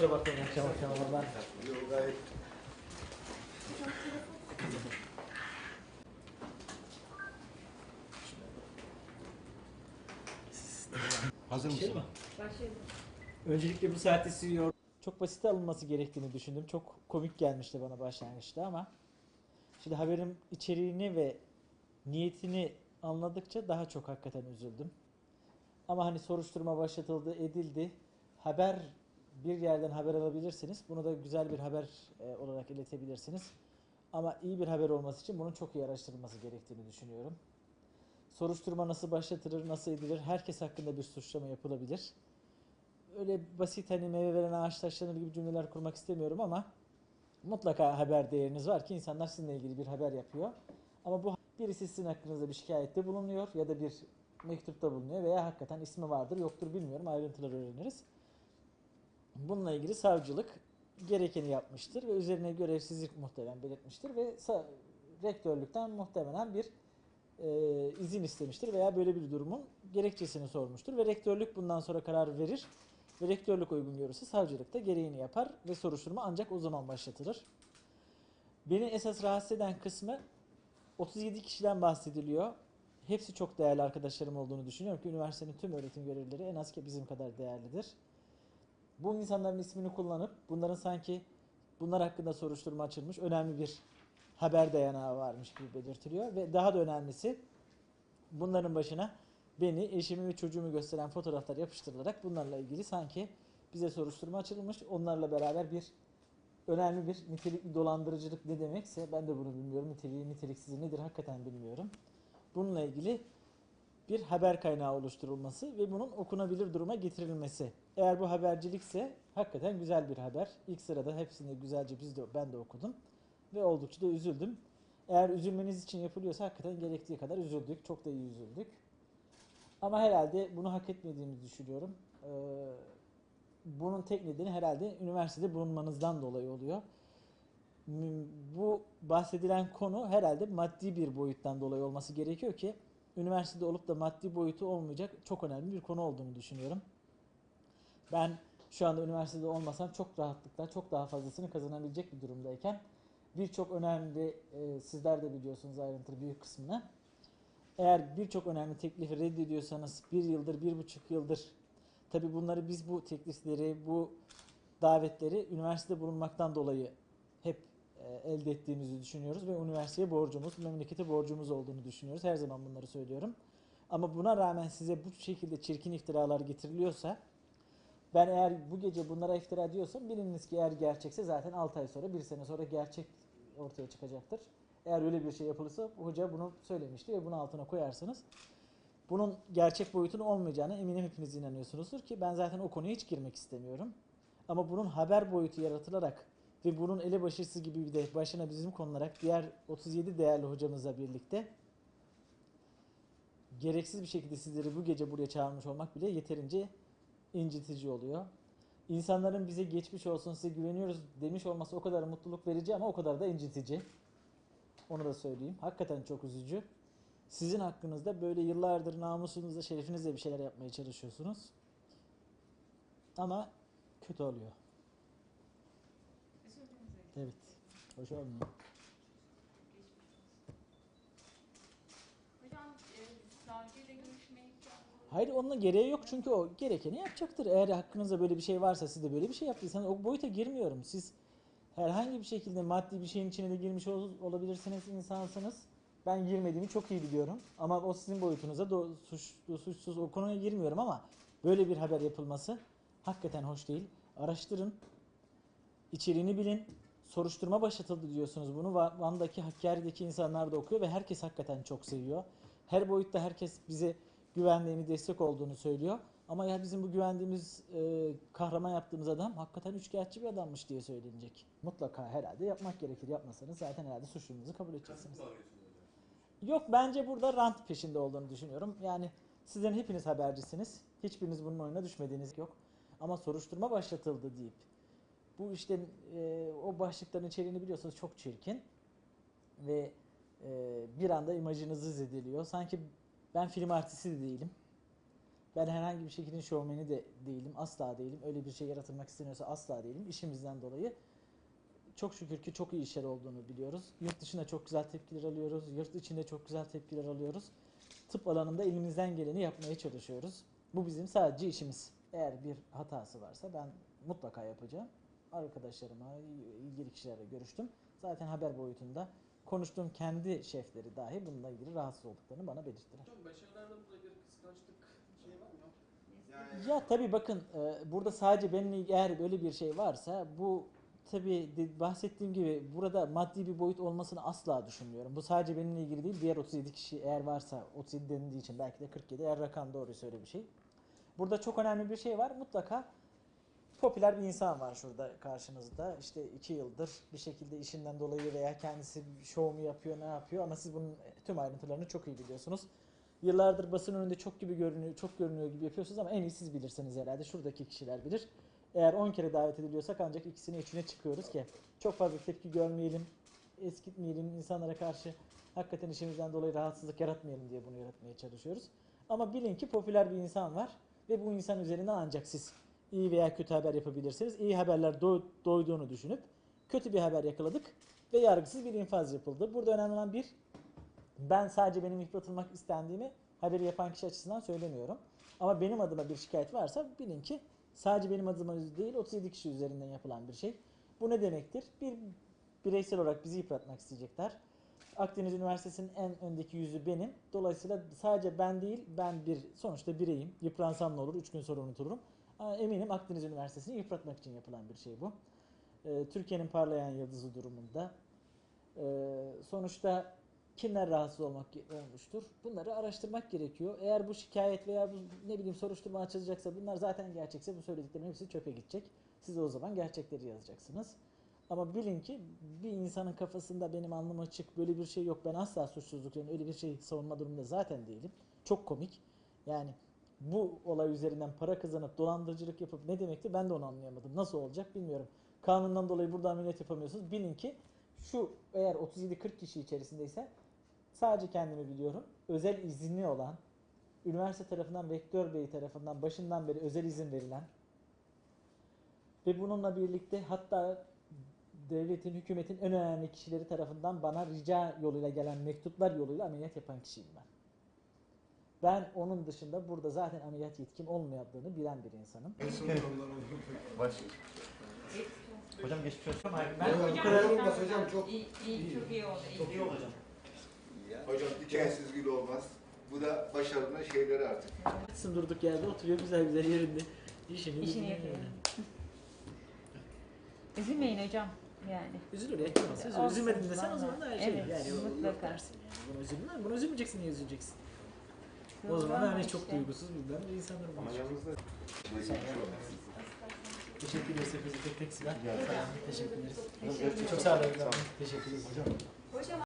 Kusura bakmayın akşam akşam ben. Yok gayet. Hazır Şey mısın? mi? Öncelikle bu saatte sizi yor- Çok basit alınması gerektiğini düşündüm. Çok komik gelmişti bana başlangıçta ama şimdi haberin içeriğini ve niyetini anladıkça daha çok hakikaten üzüldüm. Ama hani soruşturma başlatıldı, edildi. Haber bir yerden haber alabilirsiniz. Bunu da güzel bir haber e, olarak iletebilirsiniz. Ama iyi bir haber olması için bunun çok iyi araştırılması gerektiğini düşünüyorum. Soruşturma nasıl başlatılır, nasıl edilir? Herkes hakkında bir suçlama yapılabilir. Öyle basit hani meyve veren ağaç taşlanır gibi cümleler kurmak istemiyorum ama mutlaka haber değeriniz var ki insanlar sizinle ilgili bir haber yapıyor. Ama bu birisi sizin hakkınızda bir şikayette bulunuyor ya da bir mektupta bulunuyor veya hakikaten ismi vardır yoktur bilmiyorum ayrıntıları öğreniriz. Bununla ilgili savcılık gerekeni yapmıştır ve üzerine görevsizlik muhtemelen belirtmiştir ve rektörlükten muhtemelen bir e, izin istemiştir veya böyle bir durumun gerekçesini sormuştur ve rektörlük bundan sonra karar verir ve rektörlük uygun görürse savcılık da gereğini yapar ve soruşturma ancak o zaman başlatılır. Beni esas rahatsız eden kısmı 37 kişiden bahsediliyor. Hepsi çok değerli arkadaşlarım olduğunu düşünüyorum ki üniversitenin tüm öğretim görevlileri en az ki bizim kadar değerlidir. Bu insanların ismini kullanıp bunların sanki bunlar hakkında soruşturma açılmış önemli bir haber dayanağı varmış gibi belirtiliyor ve daha da önemlisi bunların başına beni, eşimi ve çocuğumu gösteren fotoğraflar yapıştırılarak bunlarla ilgili sanki bize soruşturma açılmış. Onlarla beraber bir önemli bir nitelikli dolandırıcılık ne demekse ben de bunu bilmiyorum. Niteliği niteliksizi nedir hakikaten bilmiyorum. Bununla ilgili bir haber kaynağı oluşturulması ve bunun okunabilir duruma getirilmesi. Eğer bu habercilikse hakikaten güzel bir haber. İlk sırada hepsini güzelce biz de ben de okudum ve oldukça da üzüldüm. Eğer üzülmeniz için yapılıyorsa hakikaten gerektiği kadar üzüldük. Çok da iyi üzüldük. Ama herhalde bunu hak etmediğimizi düşünüyorum. Ee, bunun tek nedeni herhalde üniversitede bulunmanızdan dolayı oluyor. Bu bahsedilen konu herhalde maddi bir boyuttan dolayı olması gerekiyor ki üniversitede olup da maddi boyutu olmayacak çok önemli bir konu olduğunu düşünüyorum. Ben şu anda üniversitede olmasam çok rahatlıkla çok daha fazlasını kazanabilecek bir durumdayken birçok önemli e, sizler de biliyorsunuz ayrıntılı büyük kısmını. Eğer birçok önemli teklifi reddediyorsanız bir yıldır, bir buçuk yıldır tabi bunları biz bu teklifleri, bu davetleri üniversitede bulunmaktan dolayı hep e, elde ettiğimizi düşünüyoruz ve üniversiteye borcumuz, memlekete borcumuz olduğunu düşünüyoruz. Her zaman bunları söylüyorum. Ama buna rağmen size bu şekilde çirkin iftiralar getiriliyorsa ben eğer bu gece bunlara iftira diyorsam biliniz ki eğer gerçekse zaten 6 ay sonra, 1 sene sonra gerçek ortaya çıkacaktır. Eğer öyle bir şey yapılırsa hoca bunu söylemişti ve bunu altına koyarsanız bunun gerçek boyutunun olmayacağına eminim hepiniz inanıyorsunuzdur ki ben zaten o konuya hiç girmek istemiyorum. Ama bunun haber boyutu yaratılarak ve bunun elebaşısı gibi bir de başına bizim konularak diğer 37 değerli hocamızla birlikte gereksiz bir şekilde sizleri bu gece buraya çağırmış olmak bile yeterince incitici oluyor. İnsanların bize geçmiş olsun size güveniyoruz demiş olması o kadar mutluluk verici ama o kadar da incitici. Onu da söyleyeyim. Hakikaten çok üzücü. Sizin hakkınızda böyle yıllardır namusunuzla, şerefinizle bir şeyler yapmaya çalışıyorsunuz. Ama kötü oluyor. Evet. Hoş olmuyor. Hocam e, görüşmeye Hayır onunla gereği yok çünkü o gerekeni yapacaktır. Eğer hakkınızda böyle bir şey varsa siz de böyle bir şey yaptıysanız o boyuta girmiyorum. Siz herhangi bir şekilde maddi bir şeyin içine de girmiş ol- olabilirsiniz insansınız. Ben girmediğimi çok iyi biliyorum. Ama o sizin boyutunuza do- suçlu suçsuz o konuya girmiyorum ama böyle bir haber yapılması hakikaten hoş değil. Araştırın. İçeriğini bilin. Soruşturma başlatıldı diyorsunuz. Bunu Va- Van'daki Hakkari'deki insanlar da okuyor ve herkes hakikaten çok seviyor. Her boyutta herkes bize güvendiğini, destek olduğunu söylüyor. Ama ya bizim bu güvendiğimiz, e, kahraman yaptığımız adam hakikaten üçkağıtçı bir adammış diye söylenecek. Mutlaka herhalde yapmak gerekir. Yapmasanız zaten herhalde suçluluğunuzu kabul edeceksiniz. Yok bence burada rant peşinde olduğunu düşünüyorum. Yani sizlerin hepiniz habercisiniz. Hiçbiriniz bunun oyuna düşmediğiniz yok. Ama soruşturma başlatıldı deyip bu işte e, o başlıkların içeriğini biliyorsunuz çok çirkin ve e, bir anda imajınızı zedeliyor. Sanki ben film artisti de değilim. Ben herhangi bir şekilde şovmeni de değilim. Asla değilim. Öyle bir şey yaratılmak isteniyorsa asla değilim. İşimizden dolayı çok şükür ki çok iyi işler olduğunu biliyoruz. Yurt dışında çok güzel tepkiler alıyoruz. Yurt içinde çok güzel tepkiler alıyoruz. Tıp alanında elimizden geleni yapmaya çalışıyoruz. Bu bizim sadece işimiz. Eğer bir hatası varsa ben mutlaka yapacağım. Arkadaşlarıma, ilgili kişilerle görüştüm. Zaten haber boyutunda konuştuğum kendi şefleri dahi bununla ilgili rahatsız olduklarını bana belirttiler. Hocam başarılarda burada bir kıskançlık şey var mı? Yani Ya tabii bakın e, burada sadece benimle ilgili eğer böyle bir şey varsa bu tabii bahsettiğim gibi burada maddi bir boyut olmasını asla düşünmüyorum. Bu sadece benimle ilgili değil diğer 37 kişi eğer varsa 37 denildiği için belki de 47 eğer rakam doğruysa öyle bir şey. Burada çok önemli bir şey var mutlaka popüler bir insan var şurada karşınızda. İşte iki yıldır bir şekilde işinden dolayı veya kendisi şov mu yapıyor ne yapıyor ama siz bunun tüm ayrıntılarını çok iyi biliyorsunuz. Yıllardır basın önünde çok gibi görünüyor, çok görünüyor gibi yapıyorsunuz ama en iyi siz bilirsiniz herhalde. Şuradaki kişiler bilir. Eğer 10 kere davet ediliyorsak ancak ikisine üçüne çıkıyoruz ki çok fazla tepki görmeyelim, eskitmeyelim insanlara karşı hakikaten işimizden dolayı rahatsızlık yaratmayalım diye bunu yaratmaya çalışıyoruz. Ama bilin ki popüler bir insan var ve bu insan üzerinden ancak siz iyi veya kötü haber yapabilirsiniz. İyi haberler doy- doyduğunu düşünüp kötü bir haber yakaladık ve yargısız bir infaz yapıldı. Burada önemli olan bir, ben sadece benim yıpratılmak istendiğimi haberi yapan kişi açısından söylemiyorum. Ama benim adıma bir şikayet varsa bilin ki sadece benim adıma değil 37 kişi üzerinden yapılan bir şey. Bu ne demektir? Bir bireysel olarak bizi yıpratmak isteyecekler. Akdeniz Üniversitesi'nin en öndeki yüzü benim. Dolayısıyla sadece ben değil, ben bir sonuçta bireyim. Yıpransam ne olur, 3 gün sonra unutulurum. Ama eminim Akdeniz Üniversitesi'ni yıpratmak için yapılan bir şey bu. Ee, Türkiye'nin parlayan yıldızı durumunda. Ee, sonuçta kimler rahatsız olmak olmuştur? Bunları araştırmak gerekiyor. Eğer bu şikayet veya bu ne bileyim soruşturma açılacaksa bunlar zaten gerçekse bu söylediklerimin hepsi çöpe gidecek. Siz o zaman gerçekleri yazacaksınız. Ama bilin ki bir insanın kafasında benim alnım açık böyle bir şey yok. Ben asla suçsuzluk yani öyle bir şey savunma durumunda zaten değilim. Çok komik. Yani bu olay üzerinden para kazanıp dolandırıcılık yapıp ne demekti ben de onu anlayamadım. Nasıl olacak bilmiyorum. Kanundan dolayı burada ameliyat yapamıyorsunuz. Bilin ki şu eğer 37-40 kişi içerisindeyse sadece kendimi biliyorum. Özel izinli olan üniversite tarafından rektör bey tarafından başından beri özel izin verilen ve bununla birlikte hatta devletin, hükümetin en önemli kişileri tarafından bana rica yoluyla gelen mektuplar yoluyla ameliyat yapan kişiyim ben. Ben onun dışında burada zaten ameliyat yetkim olmadığını bilen bir insanım. Baş. Hocam geçmiş olsun. Ben bu kadar olmaz hocam çok İyi, iyi, çok iyi oldu. iyi. iyi olacağım. hocam hikayesiz gül olmaz. Bu da başarının şeyleri artık. Gitsin durduk yerde oturuyor güzel güzel yerinde. İşini, İşini yapıyor. Üzülmeyin hocam yani. Üzülür ya kim olsa üzülür. Olsun, Üzülmedin desen o zaman da şey Evet, yani mutlaka. dersin yani. Buna üzülme, buna üzülmeyeceksin niye üzüleceksin? O zaman ama hani işte. çok duygusuz bilmem bir insandır bu. Ama yanınızda Teşekkür ederiz hepinize tek tek silah. Teşekkür ederiz. Çok sağ olun. sağ olun. Teşekkür ederiz. Hocam